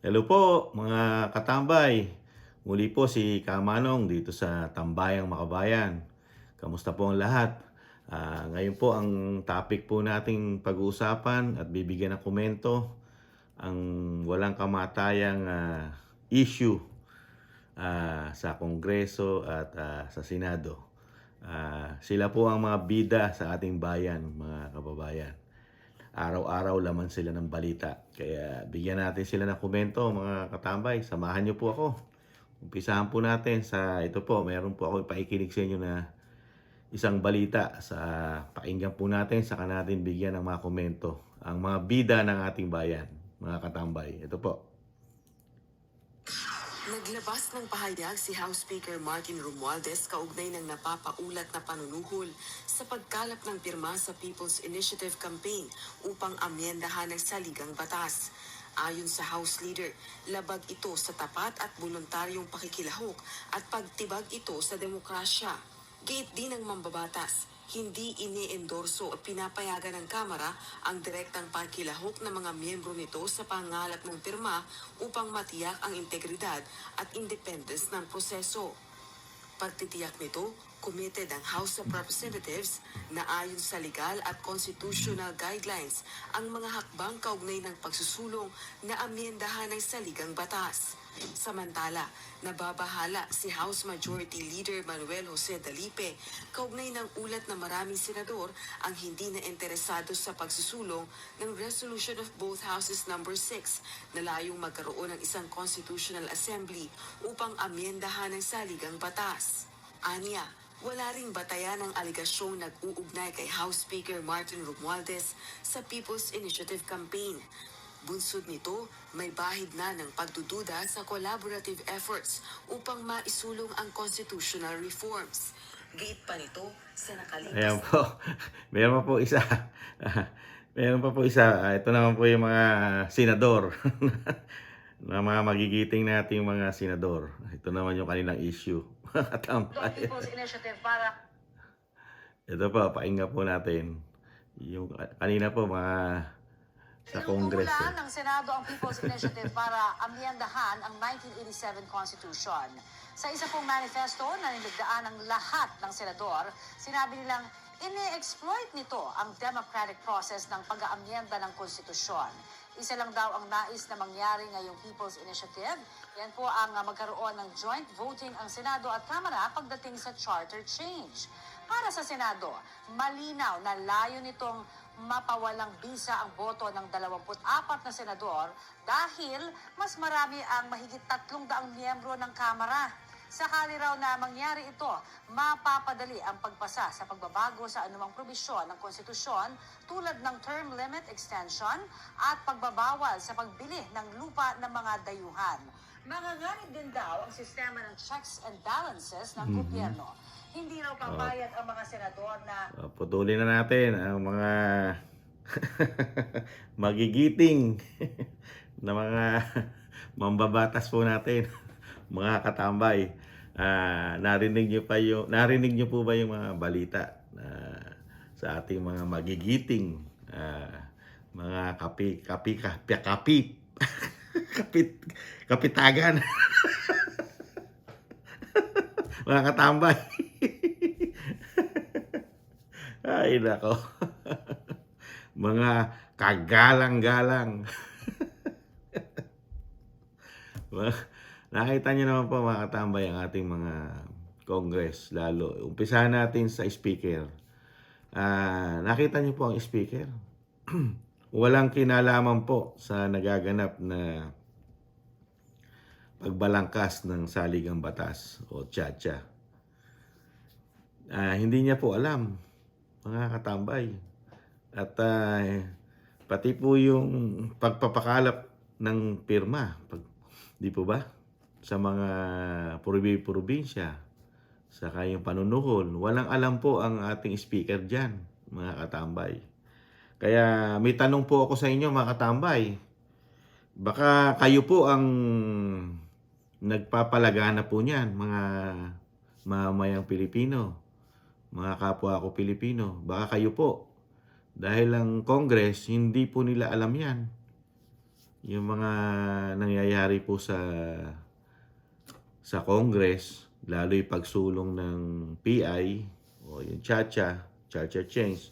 Hello po mga katambay. Muli po si Kamanong dito sa Tambayang Makabayan. Kamusta po ang lahat? Ah, ngayon po ang topic po nating pag-uusapan at bibigyan ng komento ang walang kamatayang ah, issue ah, sa Kongreso at ah, sa Senado. Ah, sila po ang mga bida sa ating bayan, mga kababayan araw-araw laman sila ng balita. Kaya bigyan natin sila ng komento mga katambay. Samahan niyo po ako. Umpisahan po natin sa ito po. Meron po ako ipaikinig sa inyo na isang balita sa pakinggan po natin saka natin bigyan ng mga komento ang mga bida ng ating bayan, mga katambay. Ito po. Naglabas ng pahayag si House Speaker Martin Romualdez kaugnay ng napapaulat na panunuhol sa pagkalap ng pirma sa People's Initiative Campaign upang amyendahan ang saligang batas. Ayon sa House Leader, labag ito sa tapat at voluntaryong pakikilahok at pagtibag ito sa demokrasya. Gate din ng mambabatas, hindi ini-endorso at pinapayagan ng Kamara ang direktang pakilahok ng mga miyembro nito sa pangalap ng pirma upang matiyak ang integridad at independence ng proseso. Pagtitiyak nito, committed ang House of Representatives na ayon sa legal at constitutional guidelines ang mga hakbang kaugnay ng pagsusulong na amyendahan ng saligang batas. Samantala, nababahala si House Majority Leader Manuel Jose Dalipe kaugnay ng ulat na maraming senador ang hindi na interesado sa pagsusulong ng Resolution of Both Houses Number 6 na layong magkaroon ng isang Constitutional Assembly upang amyendahan ang saligang batas. Anya, wala ring batayan ang aligasyong nag-uugnay kay House Speaker Martin Romualdez sa People's Initiative Campaign. Bunsod nito, may bahid na ng pagdududa sa collaborative efforts upang maisulong ang constitutional reforms. Giit pa nito sa nakalipas Ayan po. Meron pa po isa. Meron pa po isa. Ah, Ito naman po yung mga senador. na mga magigiting nating mga senador. Ito naman yung kanilang issue. Mga. People's Initiative para Ito po, painga po natin. Yung kanina po mga sa Congress. Inuulan Eh. ng Senado ang People's Initiative para amyendahan ang 1987 Constitution. Sa isa pong manifesto na nilagdaan ng lahat ng senador, sinabi nilang ini-exploit nito ang democratic process ng pag-aamyenda ng konstitusyon. Isa lang daw ang nais na mangyari ngayong People's Initiative. Yan po ang ah, magkaroon ng joint voting ang Senado at Kamara pagdating sa charter change. Para sa Senado, malinaw na layo nitong mapawalang bisa ang boto ng 24 na senador dahil mas marami ang mahigit 300 miyembro ng Kamara. Sakali raw na mangyari ito, mapapadali ang pagpasa sa pagbabago sa anumang probisyon ng konstitusyon tulad ng term limit extension at pagbabawal sa pagbili ng lupa ng mga dayuhan. Manganganib din daw ang sistema ng checks and balances ng gobyerno. Hindi raw papayag ang mga senador na Uh, putulin na natin ang mga magigiting na mga mambabatas po natin, mga katambay. Ah, narinig niyo pa yung narinig niyo po ba yung mga balita na sa ating mga magigiting? Ah, mga kapi kapi kapi kapi kapit kapitagan. Mga katambay Ay, nako. Mga kagalang-galang. Nakita niyo naman po mga katambay ang ating mga Congress lalo. Umpisahan natin sa speaker. Ah, nakita niyo po ang speaker. Walang kinalaman po sa nagaganap na pagbalangkas ng saligang batas o tsa-tsa. Ah, hindi niya po alam mga katambay. At ah, pati po yung pagpapakalap ng pirma, pag, di po ba? Sa mga probi- probinsya, sa yung panunuhol, walang alam po ang ating speaker dyan, mga katambay. Kaya may tanong po ako sa inyo, mga katambay. Baka kayo po ang nagpapalagana po niyan, mga mamayang Pilipino mga kapwa ko Pilipino, baka kayo po. Dahil ang Congress, hindi po nila alam yan. yung mga nangyayari po sa sa Congress, lalo yung pagsulong ng PI o yung Chacha, Chacha Change,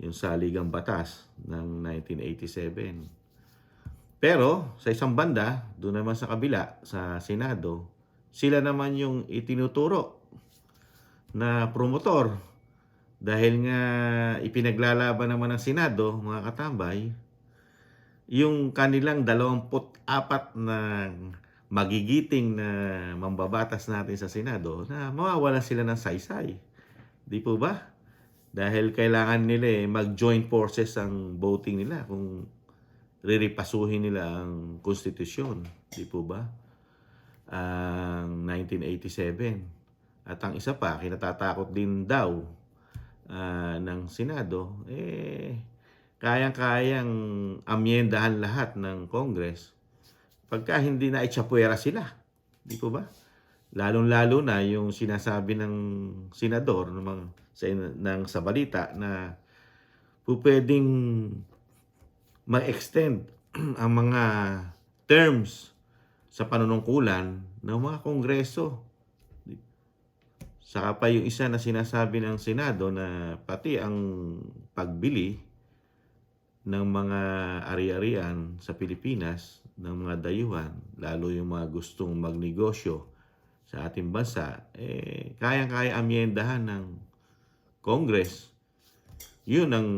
yung saligang batas ng 1987. Pero sa isang banda, doon naman sa kabila, sa Senado, sila naman yung itinuturo na promotor dahil nga ipinaglalaban naman ng Senado, mga katambay, yung kanilang 24 na magigiting na mambabatas natin sa Senado na mawawalan sila ng saysay. Di po ba? Dahil kailangan nila eh, mag-join forces ang voting nila kung riripasuhin nila ang konstitusyon. Di po ba? Ang 1987. At ang isa pa, kinatatakot din daw ah, ng Senado, eh, kayang-kayang amyendahan lahat ng Congress pagka hindi na itsapwera sila. Di po ba? Lalong-lalo na yung sinasabi ng senador ng, mga, sa, ng, sa balita na po pwedeng ma-extend ang mga terms sa panunungkulan ng mga kongreso. Saka pa yung isa na sinasabi ng Senado na pati ang pagbili ng mga ari-arian sa Pilipinas ng mga dayuhan, lalo yung mga gustong magnegosyo sa ating bansa, eh, kayang-kaya amyendahan ng Congress. Yun ang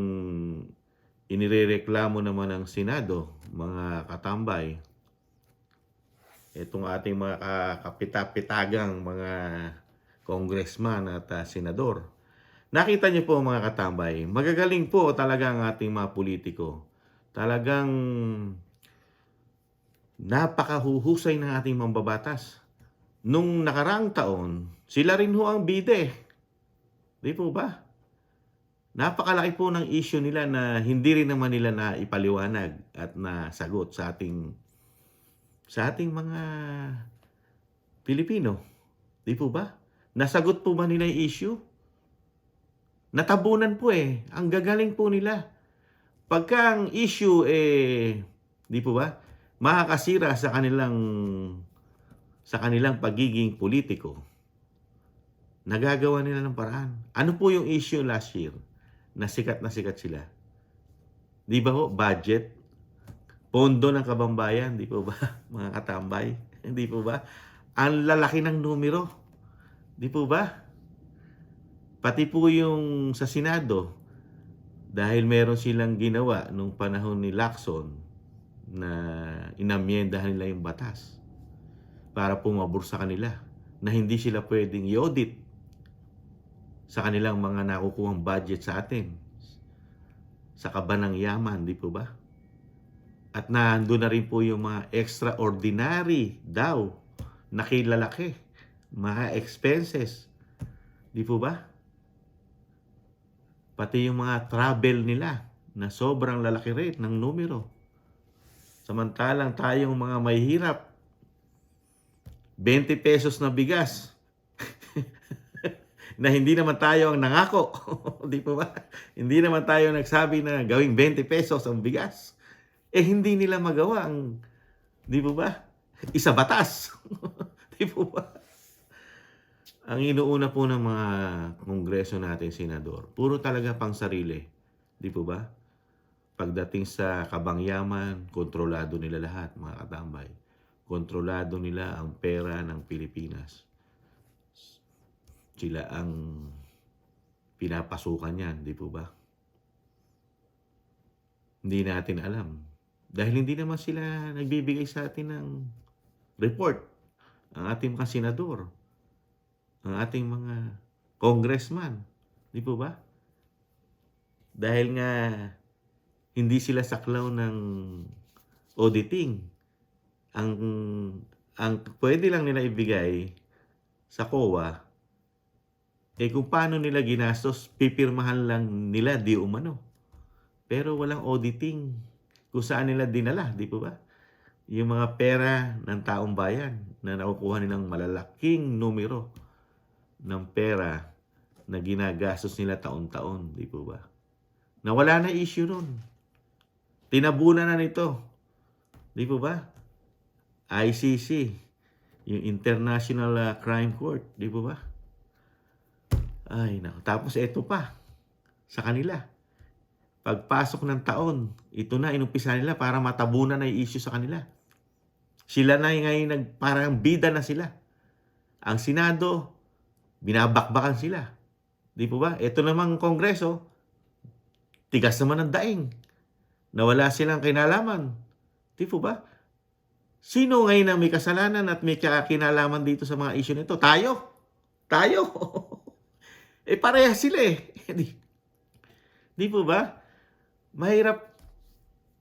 inirereklamo naman ng Senado, mga katambay. Itong ating mga ka- kapitapitagang mga congressman at ah, senador. Nakita niyo po mga katambay, magagaling po talaga ang ating mga politiko. Talagang napakahuhusay ng ating mambabatas. Nung nakarang taon, sila rin ho ang bide. Di po ba? Napakalaki po ng issue nila na hindi rin naman nila na ipaliwanag at nasagot sa ating sa ating mga Pilipino. Di po ba? Nasagot po ba nila yung issue? Natabunan po eh. Ang gagaling po nila. Pagka ang issue eh, di po ba? Makakasira sa kanilang sa kanilang pagiging politiko. Nagagawa nila ng paraan. Ano po yung issue last year? Na sikat na sikat sila. Di ba ho? Budget. Pondo ng kabambayan. Di po ba? Mga katambay. Di po ba? Ang lalaki ng numero. Di po ba? Pati po yung sa Senado, dahil meron silang ginawa nung panahon ni Lacson na inamyendahan nila yung batas para pumabor sa kanila na hindi sila pwedeng i-audit sa kanilang mga nakukuhang budget sa atin sa kabanang yaman, di po ba? At nandun na rin po yung mga extraordinary daw na kilalaki, mga expenses. Di po ba? Pati yung mga travel nila na sobrang lalaki rate ng numero. Samantalang tayong mga may hirap, 20 pesos na bigas. na hindi naman tayo ang nangako. Di po ba? Hindi naman tayo nagsabi na gawing 20 pesos ang bigas. Eh hindi nila magawa ang di po ba? Isa batas. di po ba? Ang inuuna po ng mga kongreso natin, senador, puro talaga pang sarili. Di po ba? Pagdating sa kabangyaman, kontrolado nila lahat, mga katambay. Kontrolado nila ang pera ng Pilipinas. Sila ang pinapasukan yan, di po ba? Hindi natin alam. Dahil hindi naman sila nagbibigay sa atin ng report. Ang ating mga senador ang ating mga congressman. Di po ba? Dahil nga hindi sila saklaw ng auditing. Ang ang pwede lang nila ibigay sa COA eh kung paano nila ginastos, pipirmahan lang nila di umano. Pero walang auditing kung saan nila dinala, di po ba? Yung mga pera ng taong bayan na nakukuha nilang malalaking numero ng pera na ginagastos nila taon-taon, di po ba? Na wala na issue nun. Tinabunan na nito Di po ba? ICC, yung International ah, Crime Court, di po ba? Ay, nako. Tapos ito pa, sa kanila. Pagpasok ng taon, ito na inumpisa nila para matabunan na yung issue sa kanila. Sila na yung ngayon parang bida na sila. Ang Senado, binabakbakan sila. Di po ba? Ito namang Kongreso, tigas naman ang daing. Nawala silang kinalaman. Di po ba? Sino ngayon ang may kasalanan at may kinalaman dito sa mga issue nito? Tayo. Tayo. eh parehas sila eh. di, di po ba? Mahirap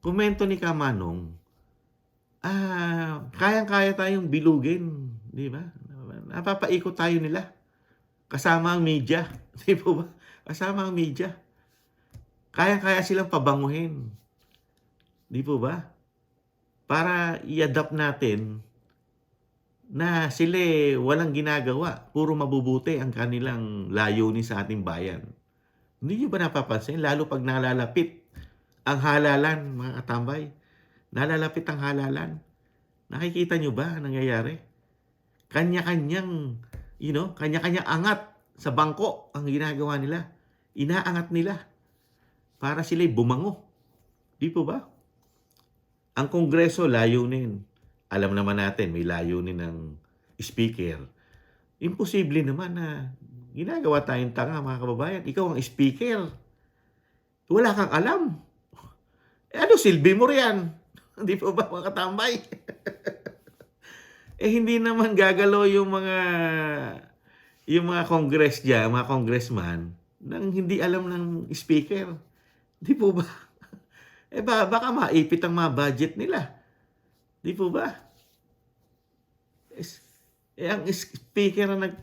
komento ni Kamanong. Ah, kayang-kaya tayong bilugin, di ba? Napapaikot tayo nila. Kasama ang media, di po ba? Kasama ang media. Kayang-kaya silang pabanguhin. Di po ba? Para i-adapt natin na sila eh, walang ginagawa. Puro mabubuti ang kanilang layunin sa ating bayan. Hindi nyo ba napapansin? Lalo pag nalalapit ang halalan, mga katambay. Nalalapit ang halalan. Nakikita nyo ba ang nangyayari? Kanya-kanyang, you know, kanya-kanyang angat sa bangko ang ginagawa nila. Inaangat nila para sila'y bumango. Di po ba? Ang Kongreso, layunin. Alam naman natin, may layunin ng speaker. Imposible naman na ginagawa tayong tanga, mga kababayan. Ikaw ang speaker. Wala kang alam. Eh, ano silbi mo riyan? Hindi po ba mga katambay? eh hindi naman gagalaw yung mga yung mga congress diyan, mga congressman nang hindi alam ng speaker. Di po ba? Eh ba, baka maipit ang mga budget nila. Di po ba? Eh, ang speaker na nag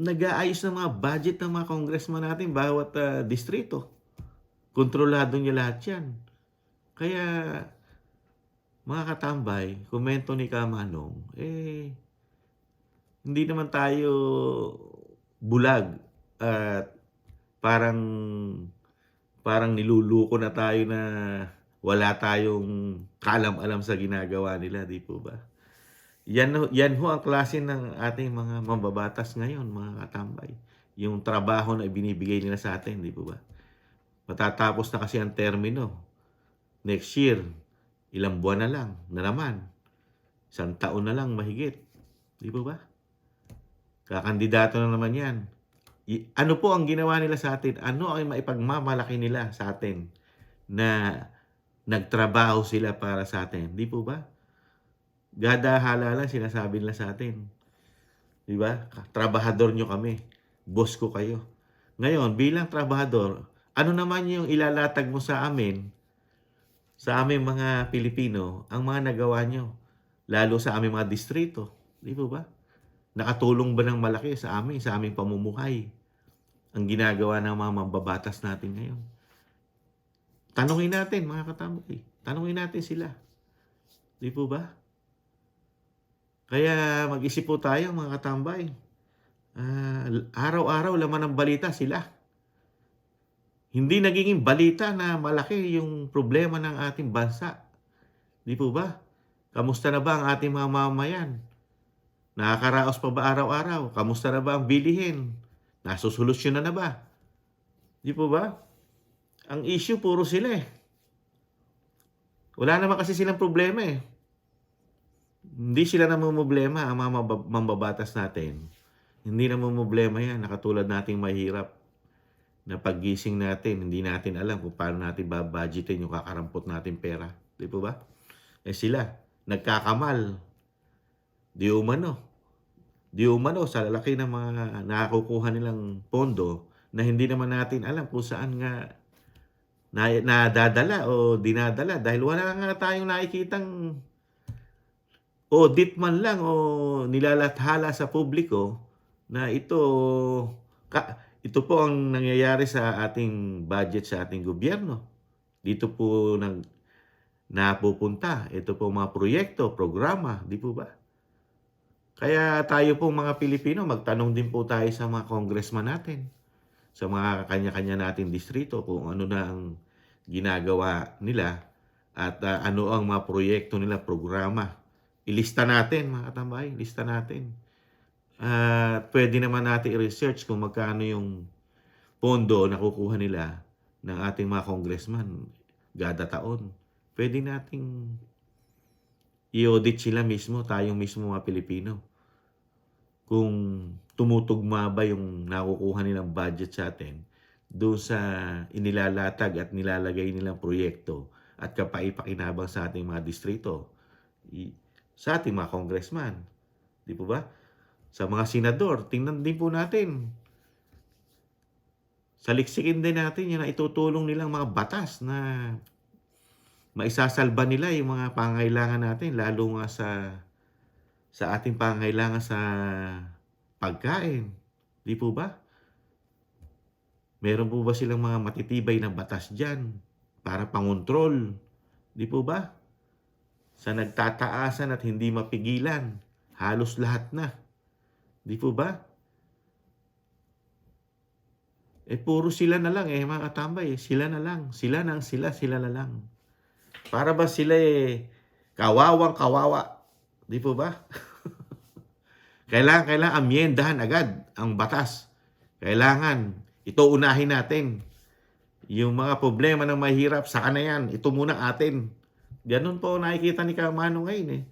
nag-aayos ng mga budget ng mga congressman natin bawat ah, distrito. Kontrolado niya lahat yan. Kaya, mga katambay, komento ni Kamanong, eh, hindi naman tayo bulag at parang parang niluluko na tayo na wala tayong kalam-alam sa ginagawa nila, di po ba? Yan, yan ho ang klase ng ating mga mambabatas ngayon, mga katambay. Yung trabaho na ibinibigay nila sa atin, di po ba? Matatapos na kasi ang termino. Next year, ilang buwan na lang, na naman. Isang taon na lang mahigit. Di po ba? Kakandidato na naman yan. Ano po ang ginawa nila sa atin? Ano ang maipagmamalaki nila sa atin na nagtrabaho sila para sa atin? Di po ba? Gadahala lang sinasabi nila sa atin. Di ba? Trabahador nyo kami. Boss ko kayo. Ngayon, bilang trabahador, ano naman yung ilalatag mo sa amin, sa aming mga Pilipino, ang mga nagawa nyo, lalo sa aming mga distrito. Di po ba? Nakatulong ba ng malaki sa amin, sa aming pamumuhay, ang ginagawa ng mga mambabatas natin ngayon? Tanungin natin, mga katambay. Tanungin natin sila. Di po ba? Kaya mag-isip po tayo, mga katambay. Ah, araw-araw laman ng balita sila. Hindi nagiging balita na malaki yung problema ng ating bansa. Di po ba? Kamusta na ba ang ating mga mamayan? Nakakaraos pa ba araw-araw? Kamusta na ba ang bilihin? Nasusolusyon na na ba? Di po ba? Ang issue puro sila eh. Wala naman kasi silang problema eh. Hindi sila namumblema ang mga mambabatas natin. Hindi namumblema yan. Nakatulad nating mahirap na paggising natin, hindi natin alam kung paano natin babudgetin yung kakarampot natin pera. Di po ba? Eh sila, nagkakamal. Di umano. Di umano sa lalaki ng mga nakakukuha nilang pondo na hindi naman natin alam kung saan nga na, nadadala o dinadala dahil wala nga tayong nakikitang audit man lang o nilalathala sa publiko na ito ka, ito po ang nangyayari sa ating budget sa ating gobyerno. Dito po nang napupunta. Ito po mga proyekto, programa, di po ba? Kaya tayo po mga Pilipino, magtanong din po tayo sa mga congressman natin, sa mga kanya-kanya nating distrito kung ano na ang ginagawa nila at ah, ano ang mga proyekto nila, programa. Ilista natin, mga katambay, lista natin. At pwede naman natin i-research kung magkano yung pondo na kukuha nila ng ating mga congressman gada taon. Pwede nating i-audit sila mismo, tayong mismo mga Pilipino. Kung tumutugma ba yung nakukuha nilang budget sa atin doon sa inilalatag at nilalagay nilang proyekto at kapaipakinabang sa ating mga distrito, sa ating mga congressman. Di po ba? Sa mga senador, tingnan din po natin. Saliksikin din natin yung na itutulong nilang mga batas na maisasalba nila yung mga pangailangan natin, lalo nga sa sa ating pangailangan sa pagkain. Di po ba? Meron po ba silang mga matitibay na batas dyan para pangontrol? Di po ba? Sa nagtataasan at hindi mapigilan, halos lahat na. Di po ba? Eh, puro sila na lang eh, mga katambay. eh. Sila na lang. Sila nang sila, sila na lang. Para ba sila eh, kawawang kawawa? Di po ba? kailangan, kailangan amyendahan agad ang batas. Kailangan, ito unahin natin. Yung mga problema ng mahirap, saka na yan. Ito muna atin. Ganun po nakikita ni Kamano ngayon eh.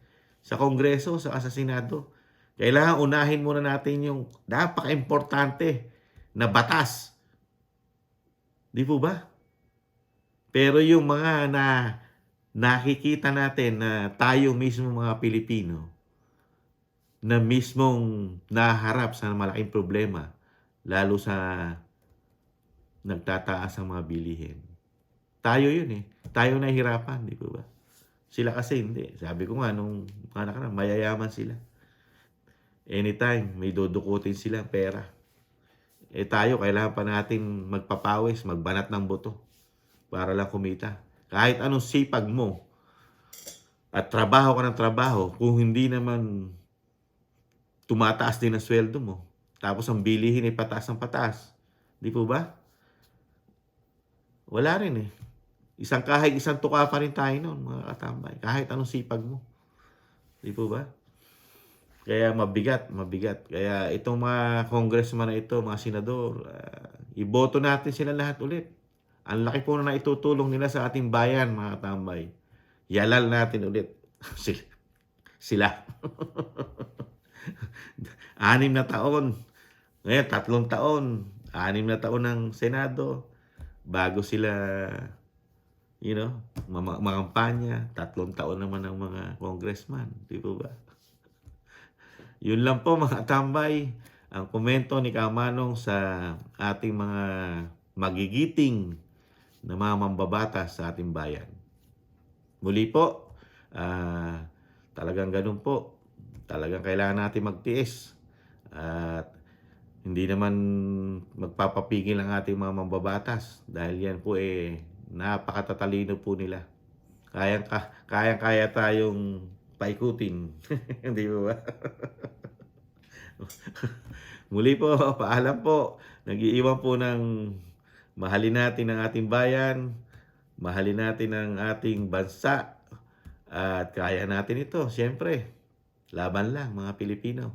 Sa Kongreso, sa sa Senado. Kailangan unahin muna natin yung napaka-importante na batas. Di po ba? Pero yung mga na nakikita natin na tayo mismo mga Pilipino na mismong naharap sa malaking problema lalo sa nagtataas ang mga bilihin. Tayo yun eh. Tayo nahihirapan, di ba? Sila kasi hindi. Sabi ko nga, nung mga nakaraan, mayayaman sila. Anytime, may dudukutin sila pera. Eh tayo, kailangan pa natin magpapawis, magbanat ng buto para lang kumita. Kahit anong sipag mo at trabaho ka ng trabaho, kung hindi naman tumataas din ang sweldo mo, tapos ang bilihin ay pataas ng pataas, di po ba? Wala rin eh. Isang kahit isang tuka pa rin tayo noon, mga katambay. Kahit anong sipag mo. Di po ba? Kaya mabigat, mabigat. Kaya itong mga congressman na ito, mga senador, ah, iboto natin sila lahat ulit. Ang laki po na itutulong nila sa ating bayan, mga katambay. Yalal natin ulit. sila. sila. Anim na taon. Ngayon, tatlong taon. Anim na taon ng Senado. Bago sila, you know, makampanya. Tatlong taon naman ng mga congressman. Di ba? Yun lang po mga tambay. Ang komento ni Kamanong sa ating mga magigiting na mga mambabatas sa ating bayan. Muli po, ah, talagang ganun po. Talagang kailangan natin magtiis. At hindi naman magpapapigil ang ating mga mambabatas dahil yan po eh napakatatalino po nila. Kayang kayang kaya tayong paikutin. Hindi ba? Muli po, paalam po. Nag-iiwan po ng mahalin natin ang ating bayan, mahalin natin ang ating bansa, at kaya natin ito. Siyempre, laban lang mga Pilipino.